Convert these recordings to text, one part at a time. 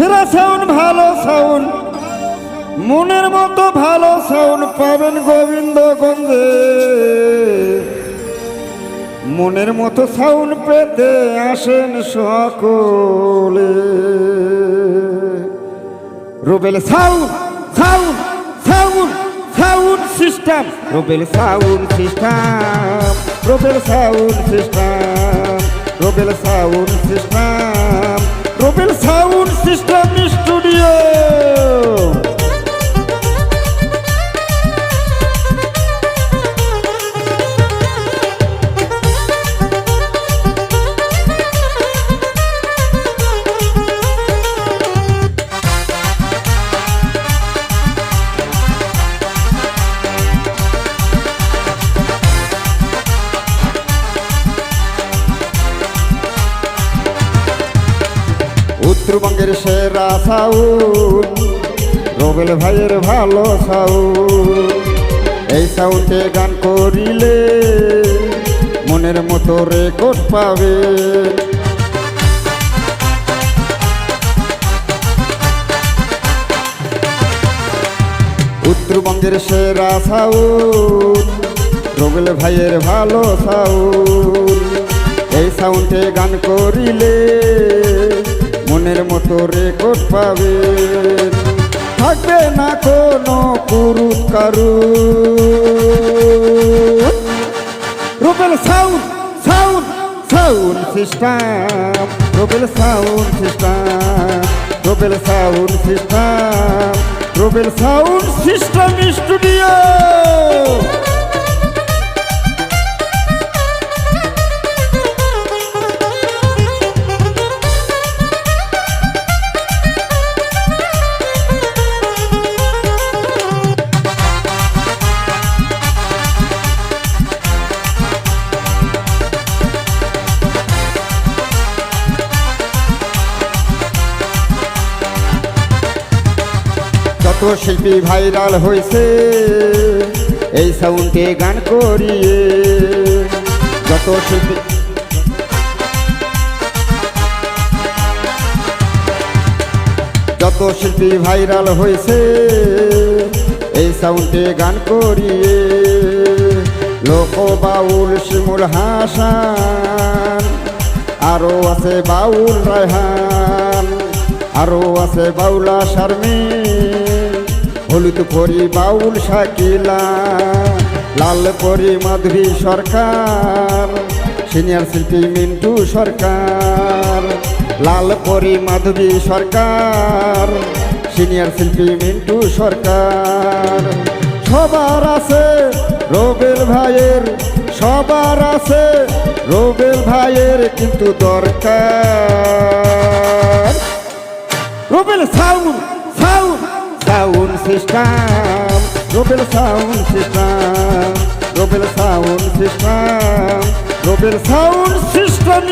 সেরা সাউন্ড ভালো সাউন্ড মনের মতো ভালো সাউন্ড পাবেন গোবিন্দগঞ্জে। মনের মতো সাউন্ড পেতে আসেন সকলে। Rubel sound sound sound sound system Rubel sound system Rubel sound system Rubel sound system Rubel উত্তরবঙ্গের সেরা সাউন্ড রবেল ভাইয়ের ভালো সাউন্ড এই সাউন্ডে গান করিলে মনের মতো রেকর্ড পাবে। উত্তরবঙ্গের সেরা সাউন্ড রবেল ভাইয়ের ভালো সাউন্ড এই সাউন্ডে গান করিলে মনের মতো রেকর্ড পাবে। থাকবে না কোনো কুরুত কারু Rubel sound sound sound system Rubel sound system Rubel sound system Rubel sound system studio শিল্পী ভাইরাল হয়েছে এই সাউন্ডে গান করিয়ে যত শিল্পী যত শিল্পী ভাইরাল হয়েছে এই সাউন্ডে গান করিয়ে লোক বাউল শিমুল হাসান, আরও আছে বাউল রায়হান, আরও আছে বাউলা শারমি হলুদ পরি বাউল শাকিলা, লাল পরি মাধবী সরকার, সিনিয়র শিল্পী মিন্টু সরকার, লাল পরি মাধবী সরকার, সিনিয়র শিল্পী মিন্টু সরকার। সবার আছে রবেল ভাইয়ের, সবার আছে রবেল ভাইয়ের কিন্তু দরকার। Rubel sound. Sound system Rubel sound system Rubel sound system Rubel sound system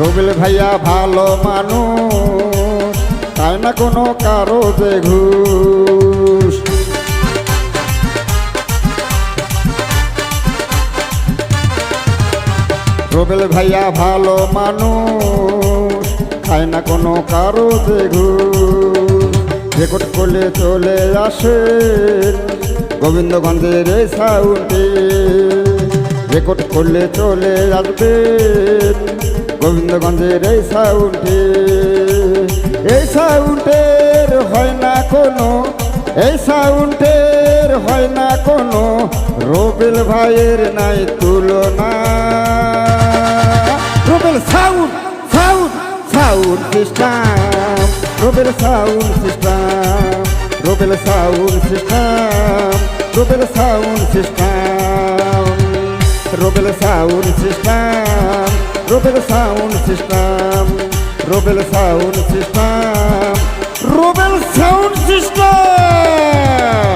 Rubel ভাইয়া ভালো মানুষ, তাই না কোনো কারও যে ঘুষ? রবিল ভাইয়া ভালো মানুষ খায় না কোনো কারও যে ঘুষ? রেকর্ড করলে চলে আসেন গোবিন্দগঞ্জের সাউন্ডে। রেকর্ড করলে চলে আসবেন গোবিন্দগঞ্জের এই সাউন্ডে, এই সাউন্ডের হয় না কোনো, এই সাউন্ডের হয় না কোনো, রবিল ভাইয়ের নাই তুলনা। Rubel sound sound sound system, Rubel sound system, Rubel sound system, Rubel sound system Rubel sound system Rubel sound system Rubel sound system.